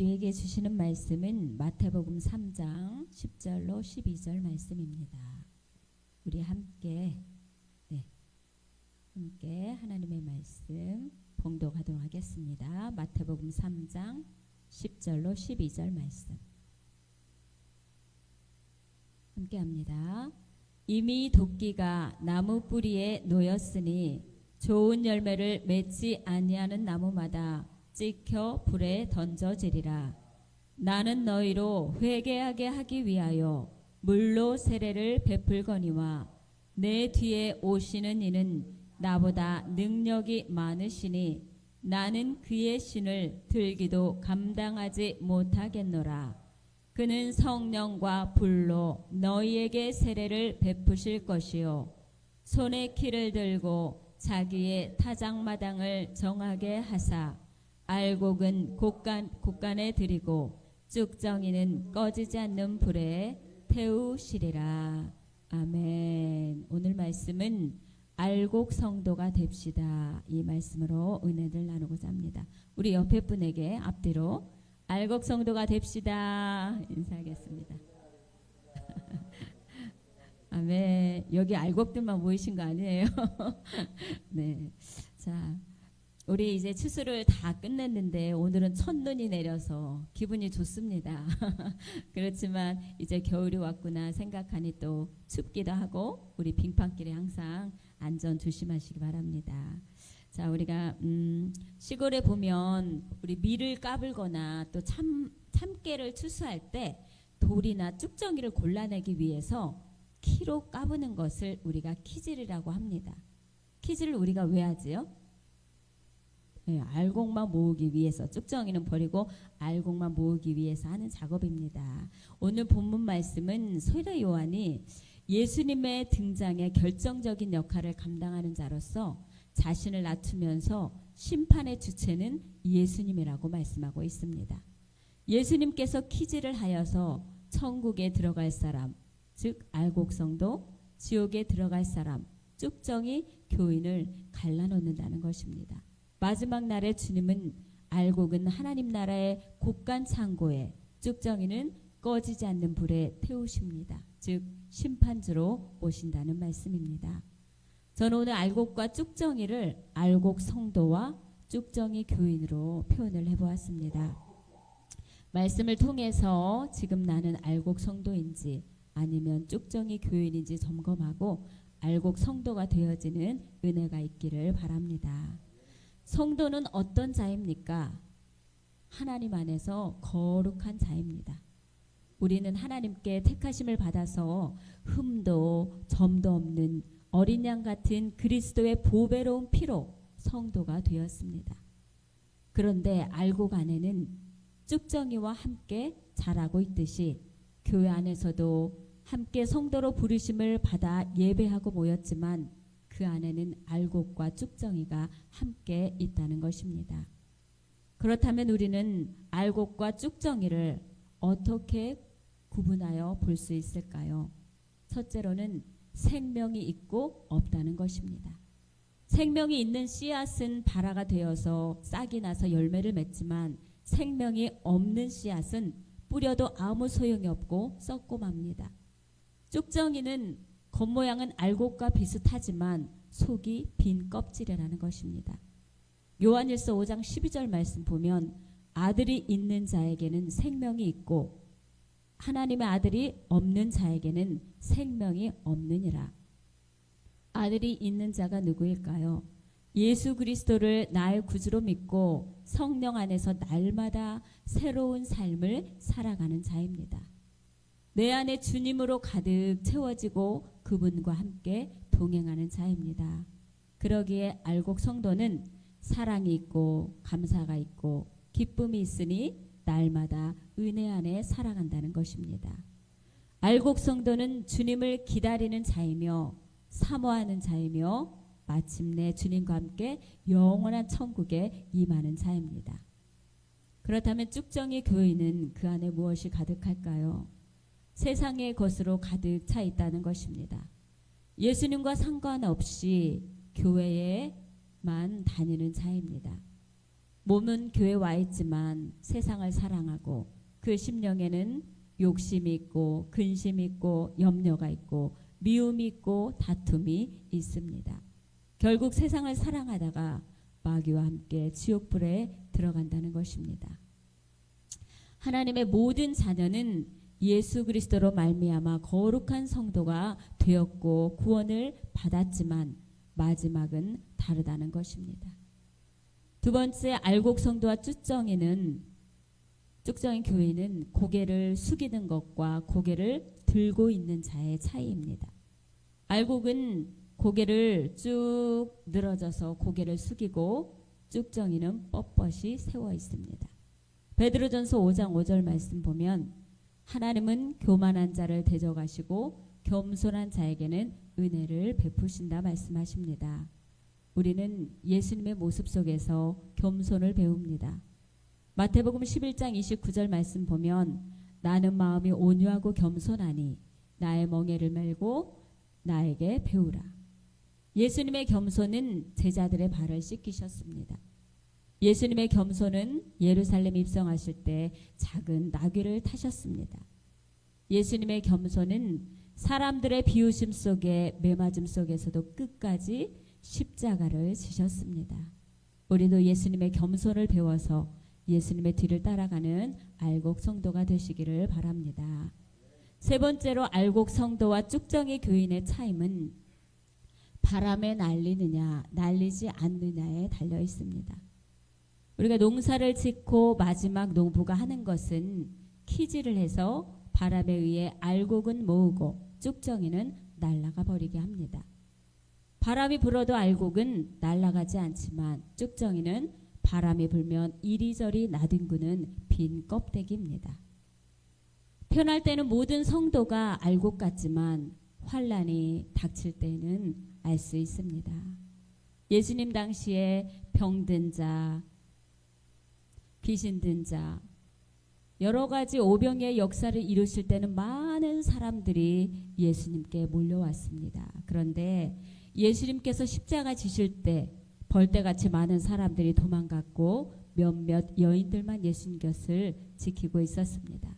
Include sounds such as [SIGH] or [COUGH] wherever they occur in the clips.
우리에게 주시는 말씀은 마태복음 3장 10절로 12절 말씀입니다. 우리 함께 네. 함께 하나님의 말씀 봉독하도록 하겠습니다. 마태복음 3장 10절로 12절 말씀. 함께 합니다. 이미 도끼가 나무 뿌리에 놓였으니 좋은 열매를 맺지 아니하는 나무마다 찍혀 불에 던져지리라. 나는 너희로 회개하게 하기 위하여 물로 세례를 베풀거니와 내 뒤에 오시는 이는 나보다 능력이 많으시니 나는 그의 신을 들기도 감당하지 못하겠노라. 그는 성령과 불로 너희에게 세례를 베푸실 것이요 손에 키를 들고 자기의 타작마당을 정하게 하사 알곡은 곡간, 곡간에 들이고 쭉정이는 꺼지지 않는 불에 태우시리라. 아멘. 오늘 말씀은 알곡 성도가 됩시다. 이 말씀으로 은혜를 나누고자 합니다. 우리 옆에 분에게 앞뒤로 알곡 성도가 됩시다. 인사하겠습니다. [LAUGHS] 아멘. 여기 알곡들만 모이신 거 아니에요? [LAUGHS] 네. 자, 우리 이제 추수를 다 끝냈는데 오늘은 첫눈이 내려서 기분이 좋습니다. [LAUGHS] 그렇지만 이제 겨울이 왔구나 생각하니 또 춥기도 하고 우리 빙판길에 항상 안전 조심하시기 바랍니다. 자, 우리가 음, 시골에 보면 우리 밀을 까불거나 또 참 참깨를 추수할 때 돌이나 쭉정이를 골라내기 위해서 키로 까부는 것을 우리가 키질이라고 합니다. 키질을 우리가 왜 하지요? 네, 알곡만 모으기 위해서 쭉정이는 버리고 알곡만 모으기 위해서 하는 작업입니다. 오늘 본문 말씀은 소리 요한이 예수님의 등장에 결정적인 역할을 감당하는 자로서 자신을 낮추면서 심판의 주체는 예수님이라고 말씀하고 있습니다. 예수님께서 키즈를 하여서 천국에 들어갈 사람, 즉 알곡성도 지옥에 들어갈 사람, 쭉정이 교인을 갈라놓는다는 것입니다. 마지막 날에 주님은 알곡은 하나님 나라의 곡간 창고에 쭉정이는 꺼지지 않는 불에 태우십니다. 즉 심판주로 오신다는 말씀입니다. 저는 오늘 알곡과 쭉정이를 알곡 성도와 쭉정이 교인으로 표현을 해보았습니다. 말씀을 통해서 지금 나는 알곡 성도인지 아니면 쭉정이 교인인지 점검하고 알곡 성도가 되어지는 은혜가 있기를 바랍니다. 성도는 어떤 자입니까? 하나님 안에서 거룩한 자입니다. 우리는 하나님께 택하심을 받아서 흠도 점도 없는 어린 양 같은 그리스도의 보배로운 피로 성도가 되었습니다. 그런데 알곡 안에는 쭉정이와 함께 자라고 있듯이 교회 안에서도 함께 성도로 부르심을 받아 예배하고 모였지만 그 안에는 알곡과 쭉정이가 함께 있다는 것입니다. 그렇다면 우리는 알곡과 쭉정이를 어떻게 구분하여 볼 수 있을까요? 첫째로는 생명이 있고 없다는 것입니다. 생명이 있는 씨앗은 발화가 되어서 싹이 나서 열매를 맺지만 생명이 없는 씨앗은 뿌려도 아무 소용이 없고 썩고 맙니다. 쭉정이는 겉모양은 알곡과 비슷하지만 속이 빈 껍질이라는 것입니다. 요한일서 5장 12절 말씀 보면 아들이 있는 자에게는 생명이 있고 하나님의 아들이 없는 자에게는 생명이 없느니라. 아들이 있는 자가 누구일까요? 예수 그리스도를 나의 구주로 믿고 성령 안에서 날마다 새로운 삶을 살아가는 자입니다. 내 안에 주님으로 가득 채워지고 그분과 함께 동행하는 자입니다. 그러기에 알곡 성도는 사랑이 있고 감사가 있고 기쁨이 있으니 날마다 은혜 안에 살아간다는 것입니다. 알곡 성도는 주님을 기다리는 자이며 사모하는 자이며 마침내 주님과 함께 영원한 천국에 임하는 자입니다. 그렇다면 쭉정이 교인은 그 안에 무엇이 가득할까요? 세상의 것으로 가득 차 있다는 것입니다. 예수님과 상관없이 교회에만 다니는 자입니다. 몸은 교회 와 있지만 세상을 사랑하고 그 심령에는 욕심이 있고 근심이 있고 염려가 있고 미움이 있고 다툼이 있습니다. 결국 세상을 사랑하다가 마귀와 함께 지옥불에 들어간다는 것입니다. 하나님의 모든 자녀는 예수 그리스도로 말미암아 거룩한 성도가 되었고 구원을 받았지만 마지막은 다르다는 것입니다. 두 번째 알곡 성도와 쭈정이는 쭈정인 교회는 고개를 숙이는 것과 고개를 들고 있는 자의 차이입니다. 알곡은 고개를 쭉 늘어져서 고개를 숙이고 쭉정이는 뻣뻣이 세워 있습니다. 베드로전서 5장 5절 말씀 보면 하나님은 교만한 자를 대적하시고 겸손한 자에게는 은혜를 베푸신다 말씀하십니다. 우리는 예수님의 모습 속에서 겸손을 배웁니다. 마태복음 11장 29절 말씀 보면 나는 마음이 온유하고 겸손하니 나의 멍에를 메고 나에게 배우라. 예수님의 겸손은 제자들의 발을 씻기셨습니다. 예수님의 겸손은 예루살렘 입성하실 때 작은 나귀를 타셨습니다. 예수님의 겸손은 사람들의 비웃음 속에 매맞음 속에서도 끝까지 십자가를 지셨습니다. 우리도 예수님의 겸손을 배워서 예수님의 뒤를 따라가는 알곡 성도가 되시기를 바랍니다. 세 번째로 알곡 성도와 쭉정이 교인의 차임은 바람에 날리느냐 날리지 않느냐에 달려 있습니다. 우리가 농사를 짓고 마지막 농부가 하는 것은 키질을 해서 바람에 의해 알곡은 모으고 쭉정이는 날아가 버리게 합니다. 바람이 불어도 알곡은 날아가지 않지만 쭉정이는 바람이 불면 이리저리 나뒹구는 빈 껍데기입니다. 편할 때는 모든 성도가 알곡 같지만 환란이 닥칠 때는 알 수 있습니다. 예수님 당시에 병든 자, 귀신 든 자, 여러 가지 오병의 역사를 이루실 때는 많은 사람들이 예수님께 몰려왔습니다. 그런데 예수님께서 십자가 지실 때 벌떼같이 많은 사람들이 도망갔고 몇몇 여인들만 예수님 곁을 지키고 있었습니다.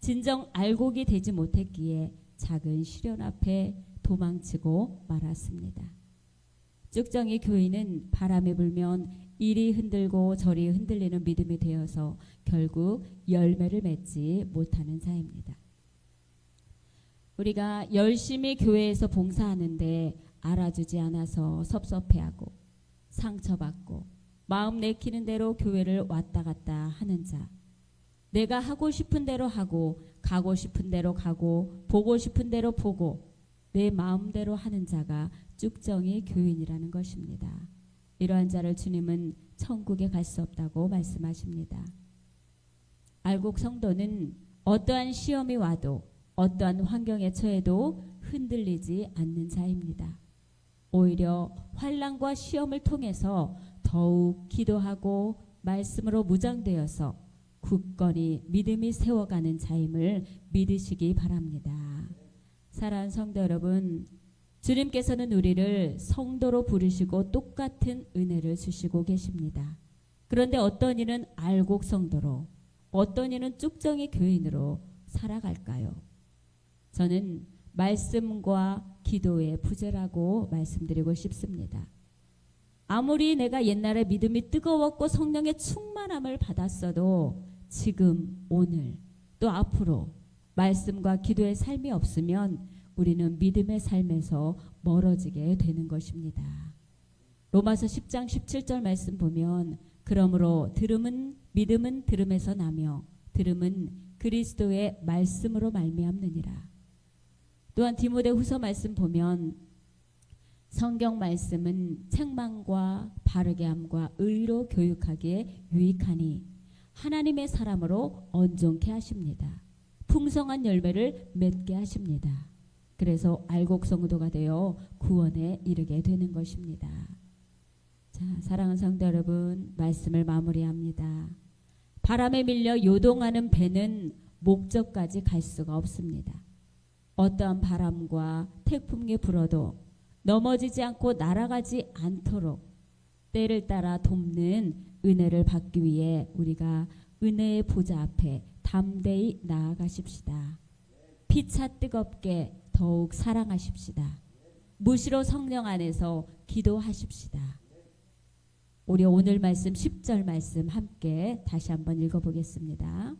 진정 알곡이 되지 못했기에 작은 시련 앞에 도망치고 말았습니다. 쭉정이 교인은 바람이 불면 이리 흔들고 저리 흔들리는 믿음이 되어서 결국 열매를 맺지 못하는 자입니다. 우리가 열심히 교회에서 봉사하는데 알아주지 않아서 섭섭해하고 상처받고 마음 내키는 대로 교회를 왔다 갔다 하는 자. 내가 하고 싶은 대로 하고 가고 싶은 대로 가고 보고 싶은 대로 보고 내 마음대로 하는 자가 쭉정이 교인이라는 것입니다. 이러한 자를 주님은 천국에 갈 수 없다고 말씀하십니다. 알곡 성도는 어떠한 시험이 와도 어떠한 환경에 처해도 흔들리지 않는 자입니다. 오히려 환란과 시험을 통해서 더욱 기도하고 말씀으로 무장되어서 굳건히 믿음이 세워가는 자임을 믿으시기 바랍니다. 사랑하는 성도 여러분, 주님께서는 우리를 성도로 부르시고 똑같은 은혜를 주시고 계십니다. 그런데 어떤 이는 알곡 성도로, 어떤 이는 쭉정이 교인으로 살아갈까요? 저는 말씀과 기도의 부재라고 말씀드리고 싶습니다. 아무리 내가 옛날에 믿음이 뜨거웠고 성령의 충만함을 받았어도 지금, 오늘, 또 앞으로 말씀과 기도의 삶이 없으면 우리는 믿음의 삶에서 멀어지게 되는 것입니다. 로마서 10장 17절 말씀 보면 그러므로 들음은 믿음은 들음에서 나며 들음은 그리스도의 말씀으로 말미암느니라. 또한 디모데후서 말씀 보면 성경 말씀은 책망과 바르게 함과 의로 교육하기에 유익하니 하나님의 사람으로 온전케 하십니다. 풍성한 열매를 맺게 하십니다. 그래서 알곡 성도가 되어 구원에 이르게 되는 것입니다. 자, 사랑하는 성도 여러분, 말씀을 마무리합니다. 바람에 밀려 요동하는 배는 목적까지 갈 수가 없습니다. 어떠한 바람과 태풍이 불어도 넘어지지 않고 날아가지 않도록 때를 따라 돕는 은혜를 받기 위해 우리가 은혜의 보좌 앞에 담대히 나아가십시다. 피차 뜨겁게 더욱 사랑하십시다. 무시로 성령 안에서 기도하십시다. 우리 오늘 말씀 10절 말씀 함께 다시 한번 읽어보겠습니다.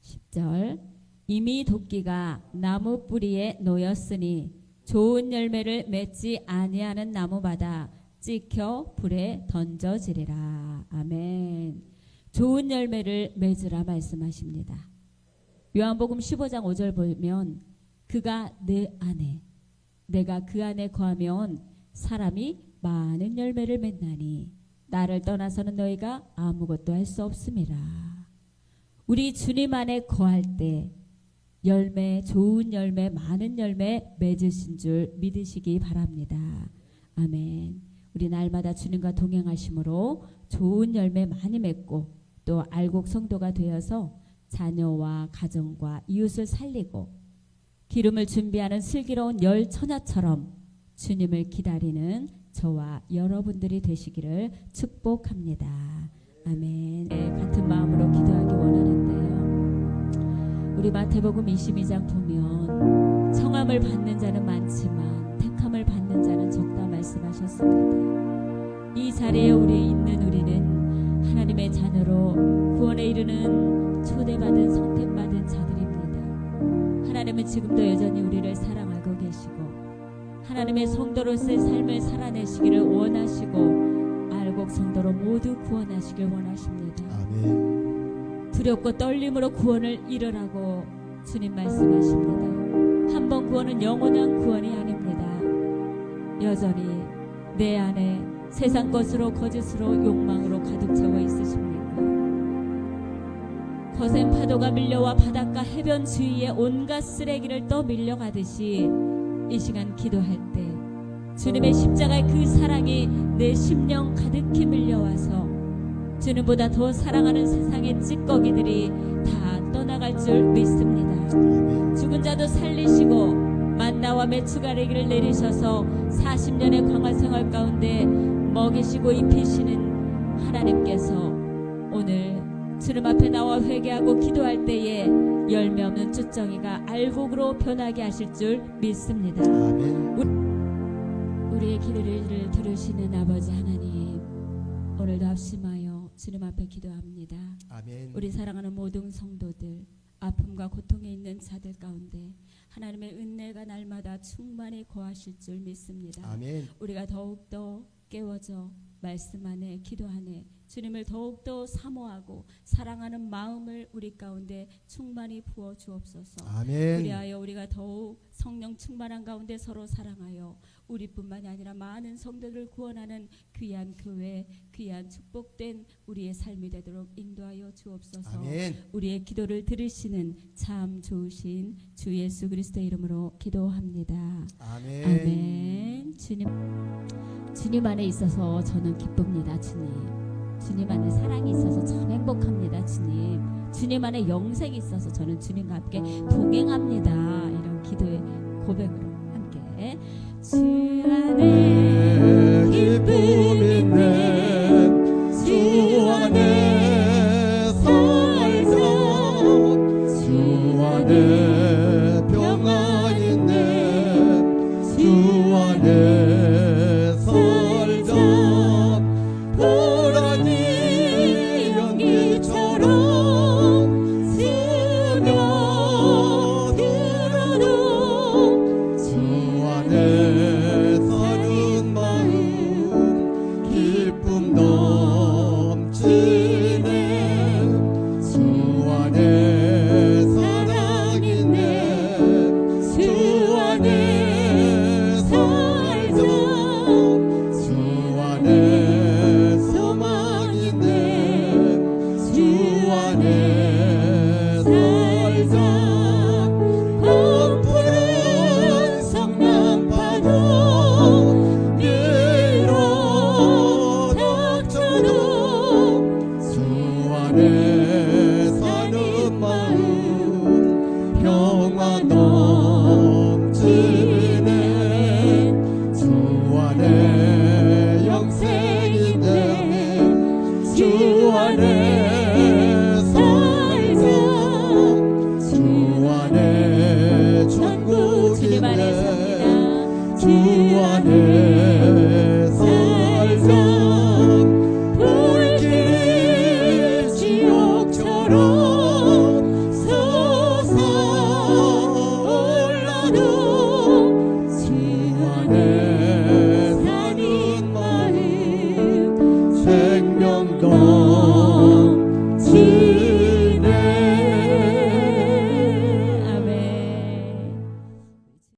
10절 이미 도끼가 나무 뿌리에 놓였으니 좋은 열매를 맺지 아니하는 나무마다 찍혀 불에 던져지리라. 아멘. 좋은 열매를 맺으라 말씀하십니다. 요한복음 15장 5절 보면 그가 내 안에 내가 그 안에 거하면 사람이 많은 열매를 맺나니 나를 떠나서는 너희가 아무것도 할 수 없음이라. 우리 주님 안에 거할 때 열매 좋은 열매 많은 열매 맺으신 줄 믿으시기 바랍니다. 아멘. 우리 날마다 주님과 동행하심으로 좋은 열매 많이 맺고 또 알곡 성도가 되어서 자녀와 가정과 이웃을 살리고 기름을 준비하는 슬기로운 열 처녀처럼 주님을 기다리는 저와 여러분들이 되시기를 축복합니다. 아멘. 네, 같은 마음으로 기도하기 원하는데요. 우리 마태복음 22장 보면 청함을 받는 자는 많지만 택함을 받는 자는 적다 말씀하셨습니다. 이 자리에 우리 있는 우리는 하나님의 자녀로 구원에 이르는 초대받은 선택받은 자들입니다. 하나님은 지금도 여전히 우리를 사랑하고 계시고 하나님의 성도로서의 삶을 살아내시기를 원하시고 알곡 성도로 모두 구원하시길 원하십니다. 아멘. 두렵고 떨림으로 구원을 이르라고 주님 말씀하십니다. 한 번 구원은 영원한 구원이 아닙니다. 여전히 내 안에 세상 것으로 거짓으로 욕망으로 가득 채워 있으십니까? 거센 파도가 밀려와 바닷가 해변 주위에 온갖 쓰레기를 떠 밀려가듯이 이 시간 기도할 때 주님의 십자가의 그 사랑이 내 심령 가득히 밀려와서 주님보다 더 사랑하는 세상의 찌꺼기들이 다 떠나갈 줄 믿습니다. 죽은 자도 살리시고 만나와 메추가래기를 내리셔서 40년의 광활 생활 가운데 먹이시고 입히시는 하나님께서 오늘 주님 앞에 나와 회개하고 기도할 때에 열매 없는 쭈쩡이가 알곡으로 변하게 하실 줄 믿습니다. 아멘. 우리의 기도를 들으시는 아버지 하나님 오늘도 합심하여 주님 앞에 기도합니다. 아멘. 우리 사랑하는 모든 성도들 아픔과 고통에 있는 자들 가운데 하나님의 은혜가 날마다 충만히 거하실 줄 믿습니다. 아멘. 우리가 더욱더 깨워져 말씀 안에 기도 안에 주님을 더욱더 사모하고 사랑하는 마음을 우리 가운데 충만히 부어 주옵소서. 아멘. 그리하여 우리가 더욱 성령 충만한 가운데 서로 사랑하여 우리뿐만이 아니라 많은 성도들을 구원하는 귀한 교회, 귀한 축복된 우리의 삶이 되도록 인도하여 주옵소서. 아멘. 우리의 기도를 들으시는 참 좋으신 주 예수 그리스도의 이름으로 기도합니다. 아멘. 아멘. 주님 주님 안에 있어서 저는 기쁩니다, 주님. 주님 안에 사랑이 있어서 참 행복합니다, 주님. 주님 안에 영생이 있어서 저는 주님과 함께 동행합니다. 이런 기도의 고백으로 함께 주안 Oh. to honor.